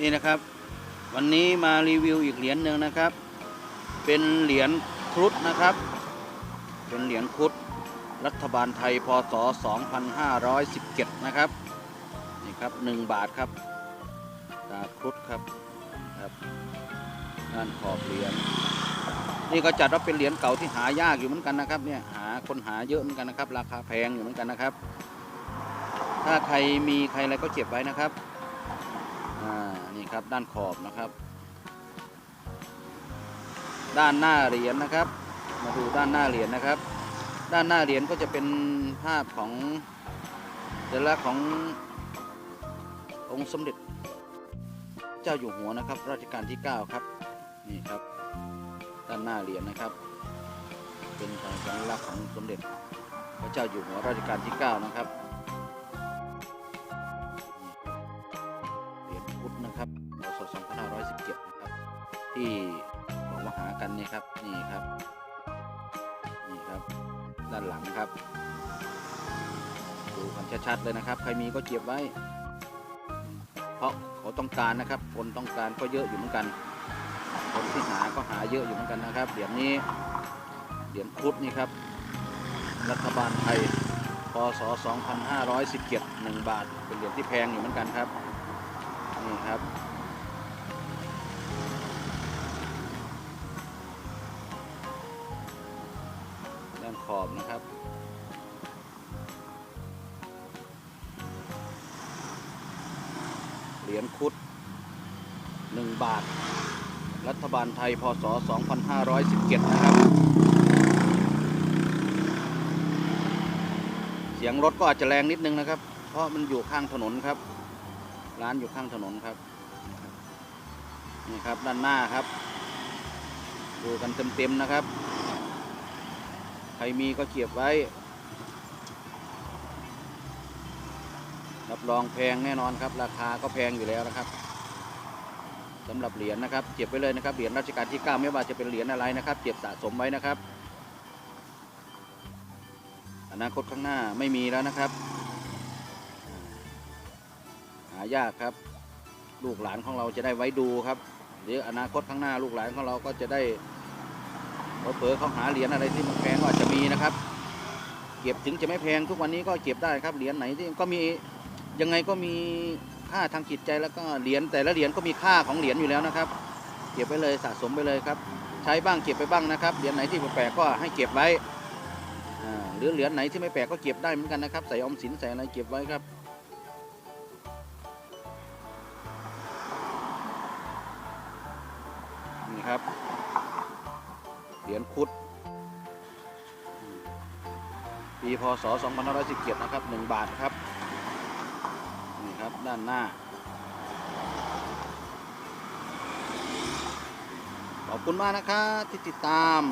นี่นะครับ วันนี้มารีวิวอีกเหรียญหนึ่งนะครับ เป็นเหรียญครุฑนะครับ เป็นเหรียญครุฑรัฐบาลไทยพศ 2517 นะครับนี่ครับ 1 บาทครับตาครุฑครับครับด้านขอบเหรียญนี่ก็จัดว่าเป็นเหรียญเก่าที่หายากอยู่เหมือนกันนะครับเนี่ยหาคนหาเยอะเหมือนกันนะครับ ราคาแพงอยู่เหมือนกันนะครับ ถ้าใครมีใครอะไรก็เก็บไว้นะครับอ่า นี่ครับด้านขอบนะครับ ด้านหน้าเหรียญนะครับ มาดูด้านหน้าเหรียญนะครับ ด้านหน้าเหรียญก็จะเป็นภาพของสัญลักษณ์ขององค์สมเด็จเจ้าอยู่หัวนะครับรัชกาลที่ 9 ครับนี่ครับ ด้านหน้าเหรียญนะครับ เป็นสัญลักษณ์ของสมเด็จพระเจ้าอยู่หัวรัชกาลที่ 9 นะครับ ที่บอกว่าหากันนี่ครับนี่ครับนี่ครับ ด้านหลังครับ ดูกันชัดๆเลยนะครับ ใครมีก็เก็บไว้ เพราะเขาต้องการนะครับ คนต้องการก็เยอะอยู่เหมือนกัน คนที่หาก็หาเยอะอยู่เหมือนกันนะครับเหรียญนี้เหรียญพุทธนี่ครับ รัฐบาลไทยพศ 2517 1 บาท เป็นเหรียญที่แพงอยู่เหมือนกันครับ นี่ครับ อบนะครับ เหรียญคุด 1 บาท รัฐบาลไทย พศ 2517 นะครับ เสียงรถก็อาจจะแรงนิดนึงนะครับ เพราะมันอยู่ข้างถนนครับ ร้านอยู่ข้างถนนครับ นี่ครับด้านหน้าครับ ดูกันเต็มๆนะครับ รมีก็เก็บไว้ รับรองแพงแน่นอนครับ ราคาก็แพงอยู่แล้วนะครับสำหรับเหรียญนะครับเก็บไว้เลยนะครับเหรียญรัชกาลที่ 9 ไม่ว่าจะเป็นเหรียญอะไรนะครับเก็บสะสมไว้นะครับ อนาคตข้างหน้าไม่มีแล้วนะครับ หายากครับ ลูกหลานของเราจะได้ไว้ดูครับเดี๋ยวอนาคตข้างหน้าลูกหลานของเราก็จะได้ เผลอเขาหาเหรียญอะไรที่มันแพงก็อาจจะมีนะครับ เก็บถึงจะไม่แพงทุกวันนี้ก็เก็บได้ครับเหรียญไหนที่ก็มียังไงก็มีค่าทางจิตใจแล้วก็เหรียญแต่ละเหรียญก็มีค่าของเหรียญอยู่แล้วนะครับ เก็บไปเลยสะสมไปเลยครับ ใช้บ้างเก็บไปบ้างนะครับเหรียญไหนที่แปลกก็ให้เก็บไว้หรือเหรียญไหนที่ไม่แปลกก็เก็บได้เหมือนกันนะครับใส่อมสินใส่อะไรเก็บไว้ครับนี่ครับ เหรียญคุด ปีพศ 2517 นะครับ 1 บาทครับ นี่ครับ ด้านหน้า ขอบคุณมากนะครับที่ติดตาม